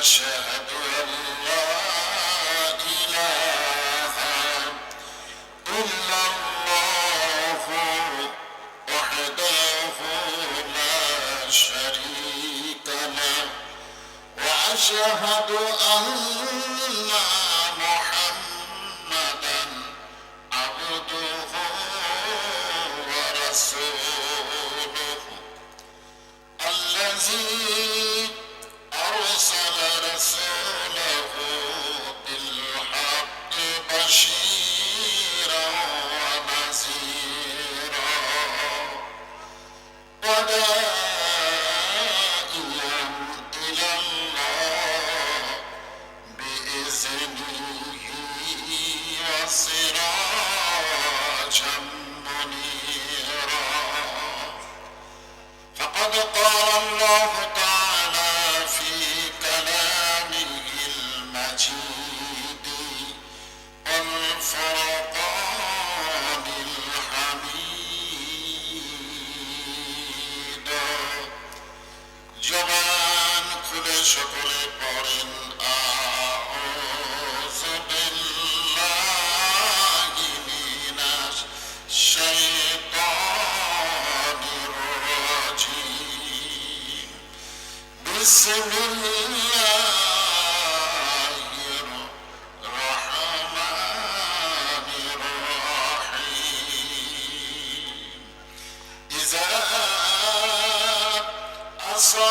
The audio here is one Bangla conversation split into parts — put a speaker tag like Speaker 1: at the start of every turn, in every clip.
Speaker 1: أشهد أن لا إله إلا الله وحده وأشهد أن Nasra.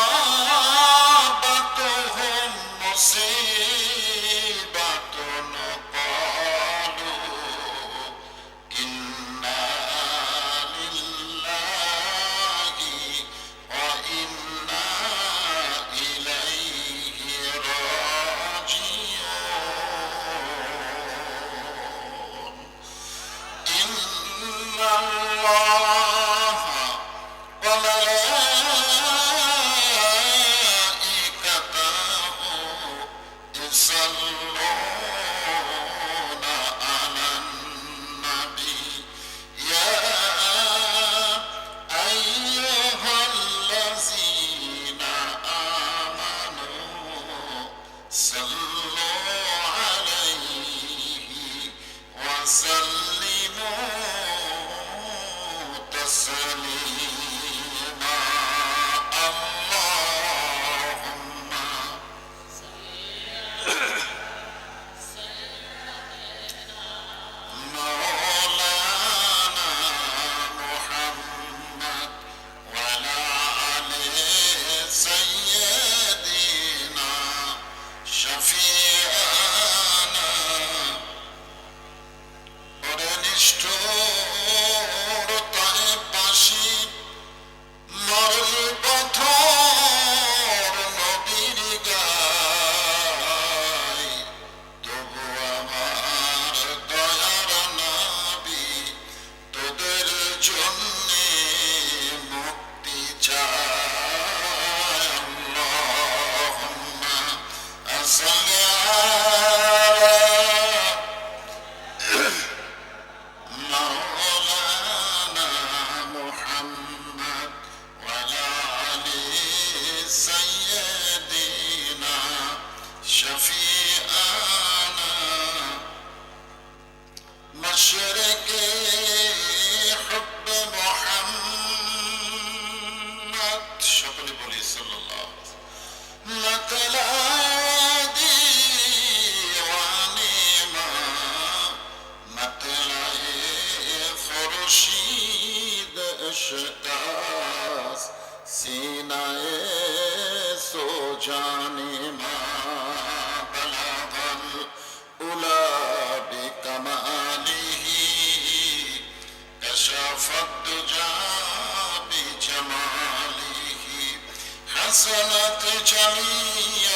Speaker 1: جميع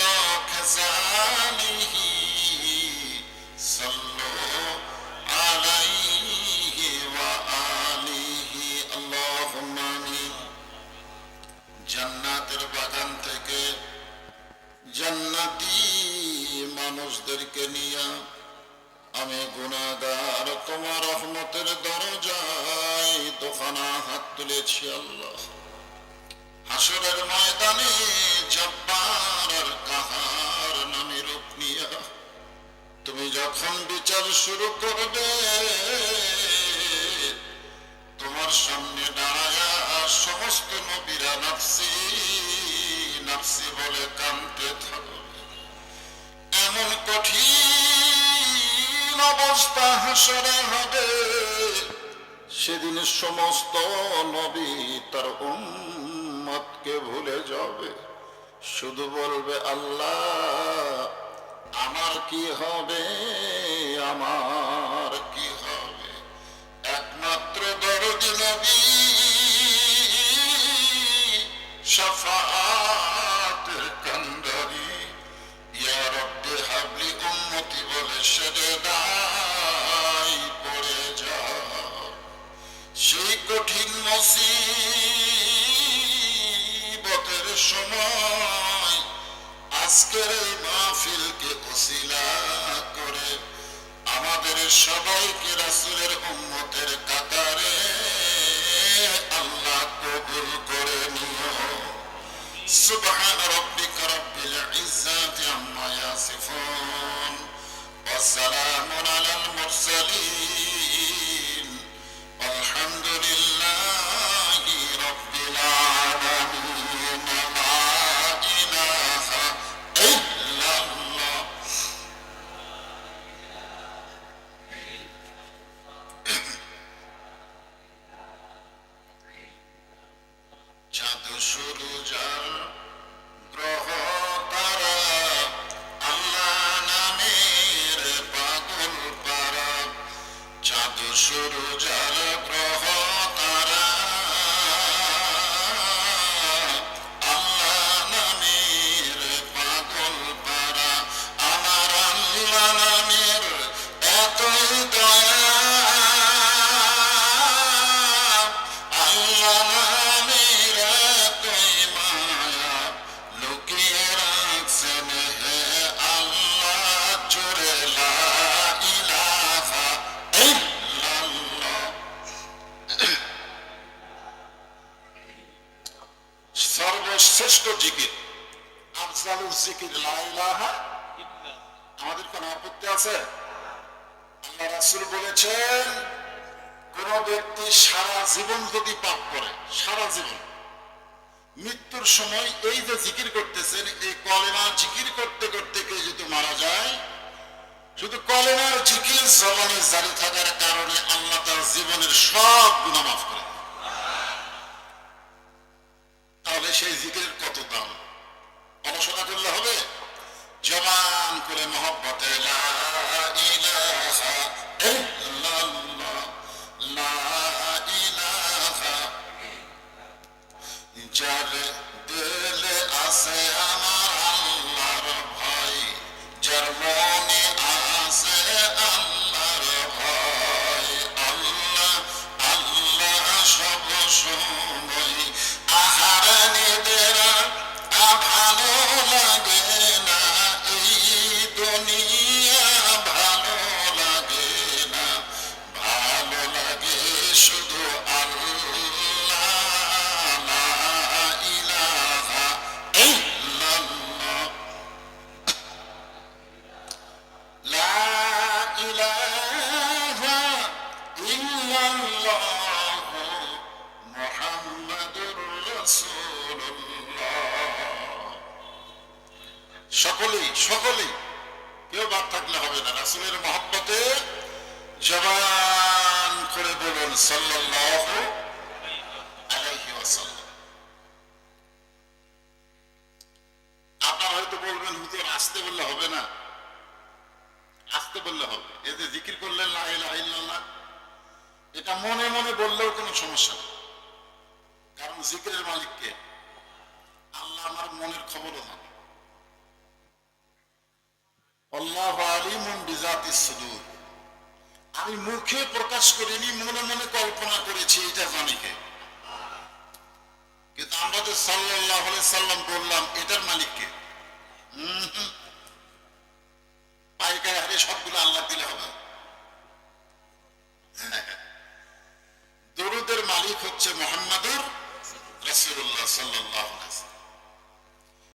Speaker 1: خزانه صلوا عليه وآله اللهم آمين জান্নাতের বাগান থেকে জান্নাতি মানুষদেরকে নিয়ে আমি গুনাহগার তোমার রহমতের দরজায় দোকানা হাত তুলেছি আল্লাহ হাসরের ময়দানে জব্বার কাহার নামে রূপ নিয়া, তুমি যখন বিচার শুরু করবে, তোমার সামনে দাঁড়ায়া সমস্ত নবীরা নাফসি নাফসি বলে কানতে থাকবে এমন কঠিন অবস্থা হাসরে হবে, সেদিন সমস্ত নবী তার উম্মতকে ভুলে যাবে। শুধু বলবে, আল্লাহ, আমার কি হবে? আমার কি হবে? একমাত্র দরদি নবী। আজকের এই মাহফিলকে ওসিলা করে আমাদের সবাইকে রাসুলের কাতারে আল্লাহ কবুল করে নিও। সুবহান রব্বিকা রব্বিল ইজ্জাতি আম্মা ইয়াসিফুন। ওয়া আলাল মুরসালিন। জাল গ্রহ তারা আল্লাহ নামের পাগল পারা। চাঁদ শুরু আছে? রাসূল বলেছেন, কোন ব্যক্তি সারা জীবন যদি পাপ করে, সারা জীবন, মৃত্যুর সময় এই যে জিকির করতেছেন, এই কলেমা জিকির করতে করতে কেউ যদি মারা যায়, শুধু কলেমার জিকির জবানে জারি থাকার কারণে আল্লাহ তার জীবনের সব গুণা মাফ করে তাহলে সেই জিকিরের কত দাম? সকলেই সকলেই, কেউ বাদ থাকলে হবে না। রাসূলের মহব্বতে জবান করে বলুন, সাল্লাল্লাহু আলাইহি ওয়াসাল্লাম। আপনারা হয়তো বলবেন, হুজুর, আসতে বললে হবে না। আসতে বললে হবে। এই যে জিকির করলেন, লা ইলাহা ইল্লাল্লাহ, এটা মনে মনে বললেও কোনো সমস্যা নেই। কারণ জিকিরের মালিককে আল্লাহ আমার মনের খবরও জানে। আমি মুখে প্রকাশ করিনি, মনে মনে কল্পনা করেছি, এটা জানি কে? কিন্তু আমরা যে সাল্লাহ সাল্লাম বললাম, এটার মালিক কে? হুম হুম। পাইকারি হারে সবগুলো আল্লাহ দিলে হবে। দরুদের মালিক হচ্ছে মোহাম্মদুর রসুল্লাহ সাল্লাহ